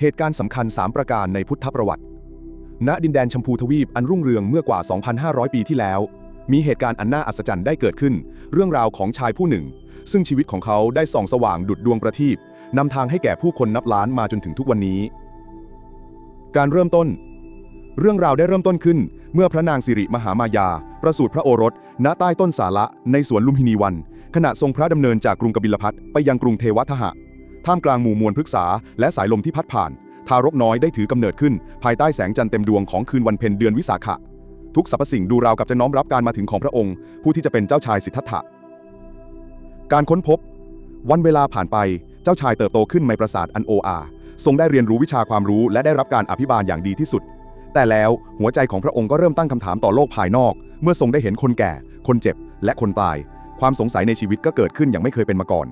เหตุการณ์สำคัญ 3 ประการในพุทธประวัติ ณ ดินแดนชมพูทวีปอันรุ่งเรืองเมื่อกว่า 2,500 ปีที่แล้ว มีเหตุการณ์อันน่าอัศจรรย์ได้เกิดขึ้น เรื่องราวของชายผู้หนึ่ง ซึ่งชีวิตของเขาได้ส่องสว่างดุจดวงประทีปนำทางให้แก่ผู้คนนับล้านมาจนถึงทุกวันนี้ การเริ่มต้น เรื่องราวได้เริ่มต้นขึ้น เมื่อพระนางสิริมหามายา ประสูติพระโอรส ณ ใต้ต้นสาละในสวนลุมพินีวัน ขณะทรงพระดำเนินจากกรุงกบิลพัทไปยังกรุงเทวทหะ ท่ามกลางหมู่มวลพฤกษา และสายลมที่พัดผ่าน ทารกน้อยได้ถือกำเนิดขึ้น ภายใต้แสงจันทร์เต็มดวงของคืนวันเพ็ญเดือนวิสาขะ ทุกสรรพสิ่งดูราวกับจะน้อมรับการมาถึงของพระองค์ ผู้ที่จะเป็นเจ้าชายสิทธัตถะ การค้นพบ วันเวลาผ่านไปเจ้าชายเติบโตขึ้นในปราสาทอันโออาทรงได้เรียนรู้วิชาความรู้และได้รับการอภิบาลอย่างดีที่สุด แต่แล้วหัวใจของพระองค์ก็เริ่มตั้งคำถามต่อโลกภายนอก เมื่อทรงได้เห็นคนแก่ คนเจ็บ และคนตาย ความสงสัยในชีวิตก็เกิดขึ้นอย่างไม่เคยเป็นมาก่อน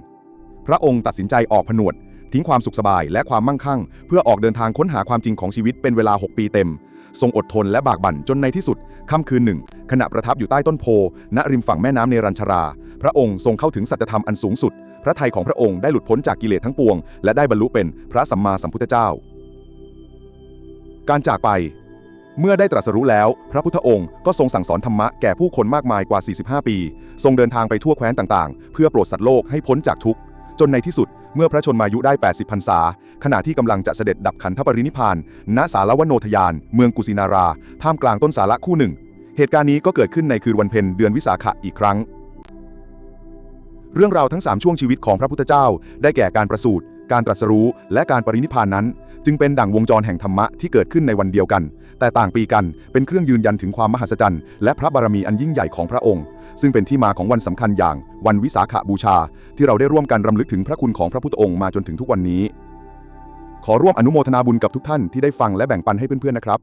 พระองค์ตัดสินใจออกผนวด ทิ้งความสุขสบายและความมั่งคั่ง เพื่อออกเดินทางค้นหาความจริงของชีวิตเป็นเวลา 6 ปีเต็ม ทรงอดทนและบากบั่นจนในที่สุด ค่ำคืนหนึ่ง ขณะประทับอยู่ใต้ต้นโพ ณ ริมฝั่งแม่น้ำเนรัญชรา พระองค์ทรงเข้าถึงสัจธรรมอันสูงสุด พระทัยของพระองค์ได้หลุดพ้นจากกิเลสทั้งปวง และได้บรรลุเป็นพระสัมมาสัมพุทธเจ้า การจากไปเมื่อได้ตรัสรู้แล้ว พระพุทธองค์ก็ทรงสั่งสอนธรรมะแก่ผู้คนมากมายกว่า 45 ปี ทรงเดินทางไปทั่วแคว้นต่างๆ เพื่อโปรดสัตว์โลกให้พ้นจากทุกข์ จนในที่สุดเมื่อพระชนมายุได้ 80พรรษา ขณะที่กำลังจะเสด็จดับขันธปรินิพาน ณ สารวโนทยาน เมืองกุสินารา ท่ามกลางต้นสาระคู่หนึ่ง เหตุการณ์นี้ก็เกิดขึ้นในคืนวันเพ็ญเดือนวิสาขะอีกครั้ง เรื่องราวทั้ง 3 ช่วงชีวิตของพระพุทธเจ้า ได้แก่การประสูติ การตรัสรู้ และการปรินิพานนั้น จึงเป็นดั่งวงจรแห่งธรรมะที่เกิดขึ้นในวันเดียวกัน แต่ต่างปีกัน เป็นเครื่องยืนยันถึงความมหัศจรรย์ และพระบารมีอันยิ่งใหญ่ของพระองค์ ซึ่งเป็นที่มาของวันสำคัญอย่างวันวิสาขบูชา ที่เราได้ร่วมกันรำลึกถึงพระคุณของพระพุทธองค์มาจนถึงทุกวันนี้ ขอร่วมอนุโมทนาบุญกับทุกท่านที่ได้ฟังและแบ่งปันให้เพื่อนๆนะครับ